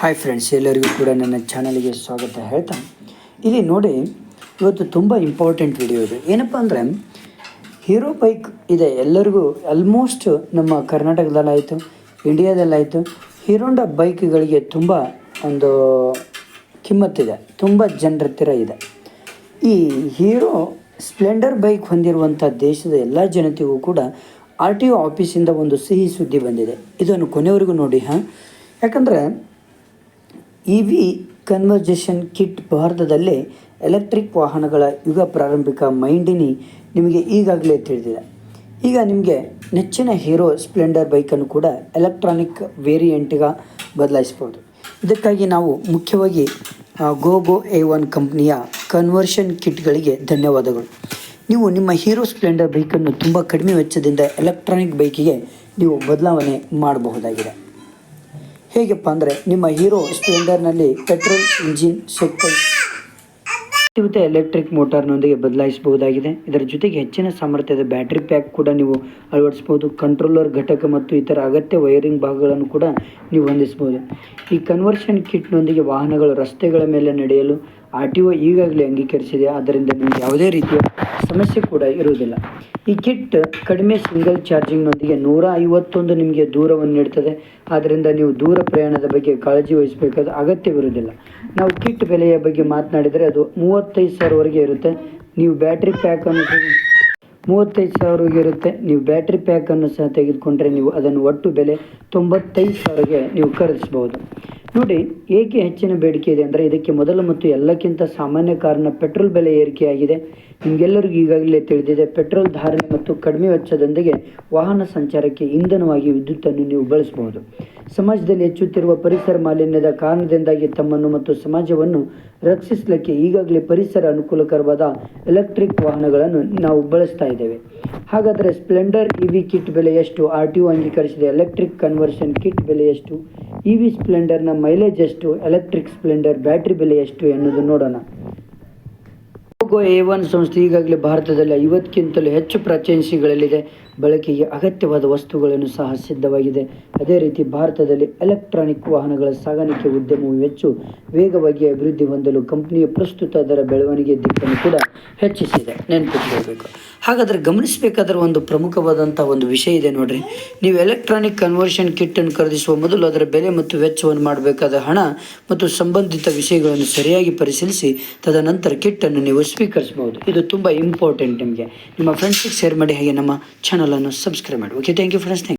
Hi friends ಎಲ್ಲರಿಗೂ ಕೂಡ ನನ್ನ ಚಾನಲ್ಗೆ ಸ್ವಾಗತ ಹೇಳ್ತಾ. ಇಲ್ಲಿ ನೋಡಿ, ಇವತ್ತು ತುಂಬ ಇಂಪಾರ್ಟೆಂಟ್ ವಿಡಿಯೋ ಇದೆ. ಏನಪ್ಪ ಅಂದರೆ ಹೀರೋ ಬೈಕ್ ಇದೆ. ಎಲ್ಲರಿಗೂ ಆಲ್ಮೋಸ್ಟ್ ನಮ್ಮ ಕರ್ನಾಟಕದಲ್ಲಾಯಿತು ಇಂಡಿಯಾದಲ್ಲಾಯಿತು ಹೀರೋಂಡ ಬೈಕ್ಗಳಿಗೆ ತುಂಬ ಒಂದು ಕಿಮ್ಮತ್ತಿದೆ. ತುಂಬ ಜನರ ಹತ್ತಿರ ಇದೆ. ಈ ಹೀರೋ ಸ್ಪ್ಲೆಂಡರ್ ಬೈಕ್ ಹೊಂದಿರುವಂಥ ದೇಶದ ಎಲ್ಲ ಜನತೆಗೂ ಕೂಡ ಆರ್ ಟಿ ಒ ಆಫೀಸಿಂದ ಒಂದು ಸಿಹಿ ಸುದ್ದಿ ಬಂದಿದೆ. ಇದನ್ನು ಕೊನೆವರೆಗೂ ನೋಡಿ, ಹಾಂ. ಯಾಕಂದರೆ ಇ ವಿ ಕನ್ವರ್ಜೇಷನ್ ಕಿಟ್ ಭಾರತದಲ್ಲೇ ಎಲೆಕ್ಟ್ರಿಕ್ ವಾಹನಗಳ ಯುಗ ಪ್ರಾರಂಭಿಕ ಮೈಂಡಿನಿ ನಿಮಗೆ ಈಗಾಗಲೇ ತಿಳಿದಿದೆ. ಈಗ ನಿಮಗೆ ನೆಚ್ಚಿನ ಹೀರೋ ಸ್ಪ್ಲೆಂಡರ್ ಬೈಕನ್ನು ಕೂಡ ಎಲೆಕ್ಟ್ರಾನಿಕ್ ವೇರಿಯಂಟ್ಗೆ ಬದಲಾಯಿಸ್ಬೋದು. ಇದಕ್ಕಾಗಿ ನಾವು ಮುಖ್ಯವಾಗಿ ಗೋಗೋ ಎ ಒನ್ ಕಂಪ್ನಿಯ ಕನ್ವರ್ಷನ್ ಕಿಟ್ಗಳಿಗೆ ಧನ್ಯವಾದಗಳು. ನೀವು ನಿಮ್ಮ ಹೀರೋ ಸ್ಪ್ಲೆಂಡರ್ ಬೈಕನ್ನು ತುಂಬ ಕಡಿಮೆ ವೆಚ್ಚದಿಂದ ಎಲೆಕ್ಟ್ರಾನಿಕ್ ಬೈಕಿಗೆ ನೀವು ಬದಲಾವಣೆ ಮಾಡಬಹುದಾಗಿದೆ. ಹೇಗಪ್ಪ ಅಂದರೆ ನಿಮ್ಮ ಹೀರೋ ಸ್ಪ್ಲೆಂಡರ್ನಲ್ಲಿ ಪೆಟ್ರೋಲ್, ಇಂಜಿನ್ ಸೆಕ್ಟರ್ ಮತ್ತು ಎಲೆಕ್ಟ್ರಿಕ್ ಮೋಟಾರ್ನೊಂದಿಗೆ ಬದಲಾಯಿಸಬಹುದಾಗಿದೆ. ಇದರ ಜೊತೆಗೆ ಹೆಚ್ಚಿನ ಸಾಮರ್ಥ್ಯದ ಬ್ಯಾಟರಿ ಪ್ಯಾಕ್ ಕೂಡ ನೀವು ಅಳವಡಿಸ್ಬೋದು ಕಂಟ್ರೋಲರ್ ಘಟಕ ಮತ್ತು ಇತರ ಅಗತ್ಯ ವೈರಿಂಗ್ ಭಾಗಗಳನ್ನು ಕೂಡ ನೀವು ಹೊಂದಿಸ್ಬೋದು ಈ ಕನ್ವರ್ಷನ್ ಕಿಟ್ನೊಂದಿಗೆ ವಾಹನಗಳು ರಸ್ತೆಗಳ ಮೇಲೆ ನಡೆಯಲು ಆರ್ ಟಿ ಒ ಈಗಾಗಲೇ ಅಂಗೀಕರಿಸಿದೆ, ಆದ್ದರಿಂದ ನಿಮಗೆ ಯಾವುದೇ ರೀತಿಯ ಸಮಸ್ಯೆ ಕೂಡ ಇರುವುದಿಲ್ಲ. ಈ ಕಿಟ್ ಕಡಿಮೆ ಸಿಂಗಲ್ ಚಾರ್ಜಿಂಗ್ನೊಂದಿಗೆ ನೂರ ಐವತ್ತೊಂದು ನಿಮಗೆ ದೂರವನ್ನು ನೀಡ್ತದೆ. ಆದ್ದರಿಂದ ನೀವು ದೂರ ಪ್ರಯಾಣದ ಬಗ್ಗೆ ಕಾಳಜಿ ವಹಿಸಬೇಕಾದ ಅಗತ್ಯವಿರುವುದಿಲ್ಲ. ನಾವು ಕಿಟ್ ಬೆಲೆಯ ಬಗ್ಗೆ ಮಾತನಾಡಿದರೆ ಅದು ಮೂವತ್ತೈದು ಸಾವಿರವರೆಗೆ ಇರುತ್ತೆ. ನೀವು ಬ್ಯಾಟ್ರಿ ಪ್ಯಾಕನ್ನು ಮೂವತ್ತೈದು ಸಾವಿರಗೆ ಇರುತ್ತೆ. ನೀವು ಬ್ಯಾಟ್ರಿ ಪ್ಯಾಕನ್ನು ಸಹ ತೆಗೆದುಕೊಂಡ್ರೆ ನೀವು ಅದನ್ನು ಒಟ್ಟು ಬೆಲೆ ತೊಂಬತ್ತೈದು ಸಾವಿರಗೆ ನೀವು ಖರೀದಿಸಬಹುದು. ನೋಡಿ, ಏಕೆ ಹೆಚ್ಚಿನ ಬೇಡಿಕೆ ಇದೆ ಅಂದರೆ ಇದಕ್ಕೆ ಮೊದಲು ಮತ್ತು ಎಲ್ಲಕ್ಕಿಂತ ಸಾಮಾನ್ಯ ಕಾರಣ ಪೆಟ್ರೋಲ್ ಬೆಲೆ ಏರಿಕೆಯಾಗಿದೆ. ನಿಮಗೆಲ್ಲರಿಗೂ ಈಗಾಗಲೇ ತಿಳಿದಿದೆ, ಪೆಟ್ರೋಲ್ ಧಾರಣೆ ಮತ್ತು ಕಡಿಮೆ ವೆಚ್ಚದೊಂದಿಗೆ ವಾಹನ ಸಂಚಾರಕ್ಕೆ ಇಂಧನವಾಗಿ ವಿದ್ಯುತ್ತನ್ನು ನೀವು ಬಳಸಬಹುದು. ಸಮಾಜದಲ್ಲಿ ಹೆಚ್ಚುತ್ತಿರುವ ಪರಿಸರ ಮಾಲಿನ್ಯದ ಕಾರಣದಿಂದಾಗಿ ತಮ್ಮನ್ನು ಮತ್ತು ಸಮಾಜವನ್ನು ರಕ್ಷಿಸಲಿಕ್ಕೆ ಈಗಾಗಲೇ ಪರಿಸರ ಅನುಕೂಲಕರವಾದ ಎಲೆಕ್ಟ್ರಿಕ್ ವಾಹನಗಳನ್ನು ನಾವು ಬಳಸ್ತಾ ಇದ್ದೇವೆ. ಹಾಗಾದರೆ ಸ್ಪ್ಲೆಂಡರ್ ಇ ವಿ ಕಿಟ್ ಬೆಲೆ ಎಷ್ಟು? ಆರ್ ಟಿ ಒ ಅಂಗೀಕರಿಸಿದ ಎಲೆಕ್ಟ್ರಿಕ್ ಕನ್ವರ್ಷನ್ ಕಿಟ್ ಬೆಲೆ ಎಷ್ಟು? ಇ ವಿ ಸ್ಪ್ಲೆಂಡರ್ನ ಮೈಲೇಜ್ ಎಷ್ಟು ಎಲೆಕ್ಟ್ರಿಕ್ ಸ್ಪ್ಲೆಂಡರ್ ಬ್ಯಾಟ್ರಿ ಬೆಲೆ ಎಷ್ಟು ಎನ್ನುವುದು ನೋಡೋಣ. ಹೋಗೋ ಎ ಒನ್ ಸಂಸ್ಥೆ ಈಗಾಗಲೇ ಭಾರತದಲ್ಲಿ ಐವತ್ತಕ್ಕಿಂತಲೂ ಹೆಚ್ಚು ಪ್ರಾಚೇನ್ಸಿಗಳಲ್ಲಿದೆ ಬಳಕೆಗೆ ಅಗತ್ಯವಾದ ವಸ್ತುಗಳನ್ನು ಸಹ ಸಿದ್ಧವಾಗಿದೆ. ಅದೇ ರೀತಿ ಭಾರತದಲ್ಲಿ ಎಲೆಕ್ಟ್ರಾನಿಕ್ ವಾಹನಗಳ ಸಾಗಾಣಿಕೆ ಉದ್ಯಮವು ಹೆಚ್ಚು ವೇಗವಾಗಿ ಅಭಿವೃದ್ಧಿ ಹೊಂದಲು ಕಂಪನಿಯ ಪ್ರಸ್ತುತ ಅದರ ಬೆಳವಣಿಗೆ ದಿಕ್ಕನ್ನು ಕೂಡ ಹೆಚ್ಚಿಸಿದೆ. ನೆನಪಿಟ್ಕೊಳ್ಬೇಕು. ಹಾಗಾದರೆ ಗಮನಿಸಬೇಕಾದ್ರೆ ಒಂದು ಪ್ರಮುಖವಾದಂಥ ಒಂದು ವಿಷಯ ಇದೆ ನೋಡ್ರಿ. ನೀವು ಎಲೆಕ್ಟ್ರಾನಿಕ್ ಕನ್ವರ್ಷನ್ ಕಿಟ್ಟನ್ನು ಖರೀದಿಸುವ ಮೊದಲು ಅದರ ಬೆಲೆ ಮತ್ತು ವೆಚ್ಚವನ್ನು ಮಾಡಬೇಕಾದ ಹಣ ಮತ್ತು ಸಂಬಂಧಿತ ವಿಷಯಗಳನ್ನು ಸರಿಯಾಗಿ ಪರಿಶೀಲಿಸಿ, ತದನಂತರ ಕಿಟ್ಟನ್ನು ನೀವು ಸ್ವೀಕರಿಸಬಹುದು ಇದು ತುಂಬ ಇಂಪಾರ್ಟೆಂಟ್ ನಿಮಗೆ. ನಿಮ್ಮ ಫ್ರೆಂಡ್ಸಿಗೆ ಶೇರ್ ಮಾಡಿ ಹಾಗೆ ನಮ್ಮ ಚಾನಲನ್ನು ಸಬ್ಸ್ಕ್ರೈಬ್ ಮಾಡಿ. Okay thank you friends thank